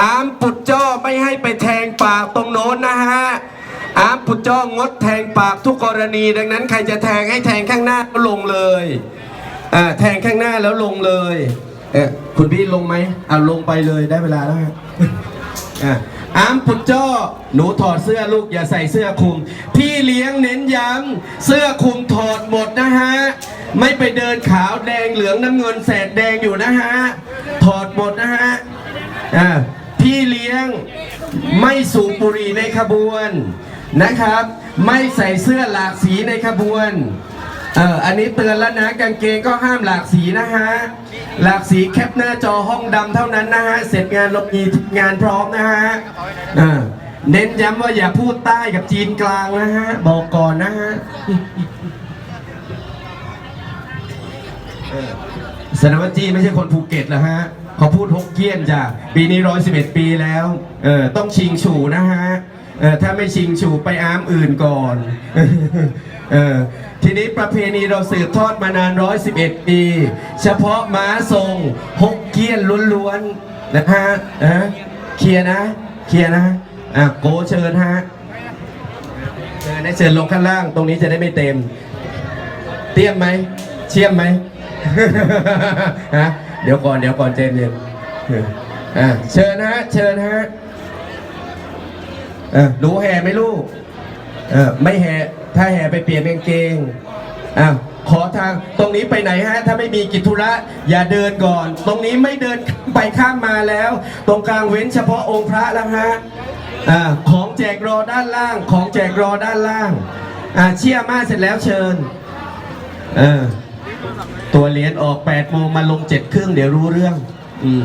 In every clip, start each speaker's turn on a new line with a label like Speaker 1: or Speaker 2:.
Speaker 1: อามปุดจ้อไม่ให้ไปแทงปากตรงโน้นนะฮะอามปุดจ้องดแทงปากทุกกรณี ดังนั้นใครจะแทงให้แทงข้างหน้าแล้วลงเลยอ่าแทงข้างหน้าแล้วลงเลยเออคุณพี่ลงไหมเอาลงไปเลยได้เวลาแล้วฮะอะอามปุดจ้อหนูถอดเสื้อลูกอย่าใส่เสื้อคลุม พี่เลี้ยงเน้นย้ำเสื้อคลุมถอดหมดนะฮะไม่ไปเดินขาวแดงเหลืองน้ำเงินแสดแดงอยู่นะฮะ ถอดหมดนะฮะอะ พี่เลี้ยงไม่สูบบุหรี่ในขบวนนะครับ ไม่ใส่เสื้อหลากสีในขบวนเอออันนี้เตือนแล้วนะกางเกงก็ห้ามหลากสีนะฮะหลากสีแคปหน้าจอห้องดำเท่านั้นนะฮะเสร็จงานลบยีงานพร้อมนะฮะเออเน้นย้ำว่าอย่าพูดใต้กับจีนกลางนะฮะบอกก่อนนะฮะสนวัตจีไม่ใช่คนภูเก็ตเหรอฮะ เขาพูดฮกเกี้ยนจ้ะปีนี้ร้อยสิบเอ็ดปีแล้วเออต้องชิงฉูนะฮะเออถ้าไม่ชิงฉูไปอามอื่นก่อนเออทีนี้ประเพณีเราสืบทอดมานานร้อยสิบเอ็ดปี เฉพาะม้าทรงฮกเกี้ยนล้วนๆนะฮะนะเคลียนะเคลียนะอะโกเชิญฮะเชิญให้เชิญลงข้างล่างตรงนี้จะได้ไม่เต็ม เตรียมไหมเชี่ยมไหมฮะ เดี๋ยวก่อนเดี๋ยวก่อนเจนเย็นอะเชิญฮะเชิญฮะอะรู้แห่ไหมลูกเออไม่แห่ถ้าแห่ไปเปลี่ยนกางเกงอ้าวขอทางตรงนี้ไปไหนฮะ ถ้าไม่มีกิจธุระอย่าเดินก่อน ตรงนี้ไม่เดินไปข้ามมาแล้ว ตรงกลางเว้นเฉพาะองค์พระแล้วฮะอ่าของแจกรอด้านล่าง ของแจกรอด้านล่างอ่าเชี่ยมาเสร็จแล้วเชิญเออ ตัวเหรียญออก8โมงมาลง7ครึ่งเดี๋ยวรู้เรื่อง อืม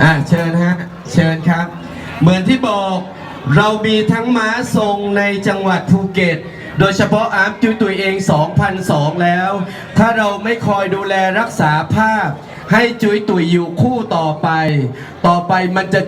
Speaker 1: อะเชิญฮะ เชิญครับ เหมือนที่บอกเรามีทั้งม้าทรงในจังหวัดภูเก็ต โดยเฉพาะอาร์มจุยตุยเอง 2,002 แล้ว ถ้าเราไม่คอยดูแลรักษาภาพ ให้จุยตุยอยู่คู่ต่อไป ต่อไปมันจะ